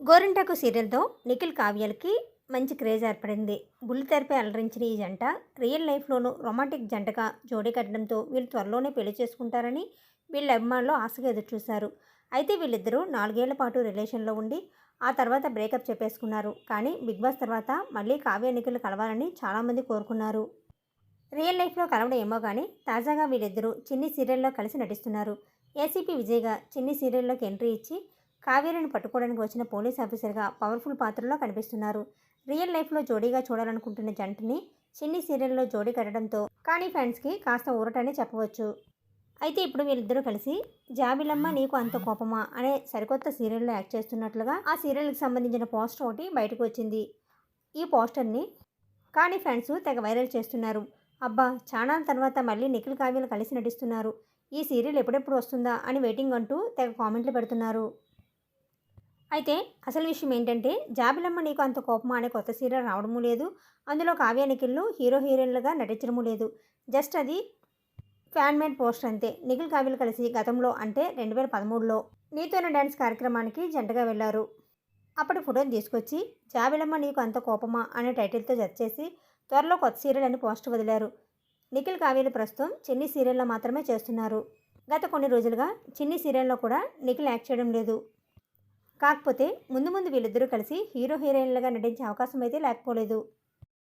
గోరింటాకు సీరియల్తో నిఖిల్ కావ్యాలకి మంచి క్రేజ్ ఏర్పడింది. బుల్లితెరపై అలరించిన ఈ జంట రియల్ లైఫ్లోనూ రొమాంటిక్ జంటగా జోడీ కట్టడంతో వీళ్ళు త్వరలోనే పెళ్ళి చేసుకుంటారని వీళ్ళ అభిమానులు ఆశగా ఎదురుచూశారు. అయితే వీళ్ళిద్దరూ నాలుగేళ్ళ పాటు రిలేషన్లో ఉండి ఆ తర్వాత బ్రేకప్ చెప్పేసుకున్నారు. కానీ బిగ్ బాస్ తర్వాత మళ్ళీ కావ్య నిఖిల్ కలవాలని చాలామంది కోరుకున్నారు. రియల్ లైఫ్లో కలవడం ఏమో కానీ తాజాగా వీళ్ళిద్దరూ చిన్ని సీరియల్లో కలిసి నటిస్తున్నారు. ఏసీపీ విజయ్గా చిన్ని సీరియల్లోకి ఎంట్రీ ఇచ్చి కావేరిని పట్టుకోవడానికి వచ్చిన పోలీస్ ఆఫీసర్గా పవర్ఫుల్ పాత్రలో కనిపిస్తున్నారు. రియల్ లైఫ్లో జోడీగా చూడాలనుకుంటున్న జంటని చిన్ని సీరియల్లో జోడీ కట్టడంతో కానీ ఫ్యాన్స్కి కాస్త ఊరటనే చెప్పవచ్చు. అయితే ఇప్పుడు వీళ్ళిద్దరూ కలిసి జాబిలమ్మ నీకు అంత కోపమా అనే సరికొత్త సీరియల్లో యాక్ట్ చేస్తున్నట్లుగా ఆ సీరియల్కి సంబంధించిన పోస్టర్ ఒకటి బయటకు వచ్చింది. ఈ పోస్టర్ని కానీ ఫ్యాన్స్ తెగ వైరల్ చేస్తున్నారు. అబ్బా చాలా తర్వాత మళ్ళీ నిఖిల్ కావ్యలు కలిసి నటిస్తున్నారు. ఈ సీరియల్ ఎప్పుడెప్పుడు వస్తుందా అని వెయిటింగ్ అంటూ తెగ కామెంట్లు పెడుతున్నారు. అయితే అసలు విషయం ఏంటంటే జాబిలమ్మ నీకు అంత కోపమా అనే కొత్త సీరియల్ రావడము లేదు. అందులో కావ్య నిఖిల్ను హీరో హీరోయిన్లుగా నటించడము లేదు. జస్ట్ అది ఫ్యాన్ మేడ్ పోస్టర్ అంతే. నిఖిల్ కావ్యలు కలిసి గతంలో అంటే రెండు వేల పదమూడులో నీతోన డ్యాన్స్ కార్యక్రమానికి జంటగా వెళ్ళారు. అప్పటి ఫోటోని తీసుకొచ్చి జాబిలమ్మ నీకు అంత కోపమా అనే టైటిల్తో జత చేసి త్వరలో కొత్త సీరియల్ అని పోస్టర్ వదిలారు. నిఖిల్ కావ్యలు ప్రస్తుతం చిన్ని సీరియల్లో మాత్రమే చేస్తున్నారు. గత కొన్ని రోజులుగా చిన్ని సీరియల్లో కూడా నిఖిల్ యాక్ట్ చేయడం లేదు. కాకపోతే ముందు ముందు వీళ్ళిద్దరూ కలిసి హీరో హీరోయిన్లుగా నటించే అవకాశం అయితే లేకపోలేదు.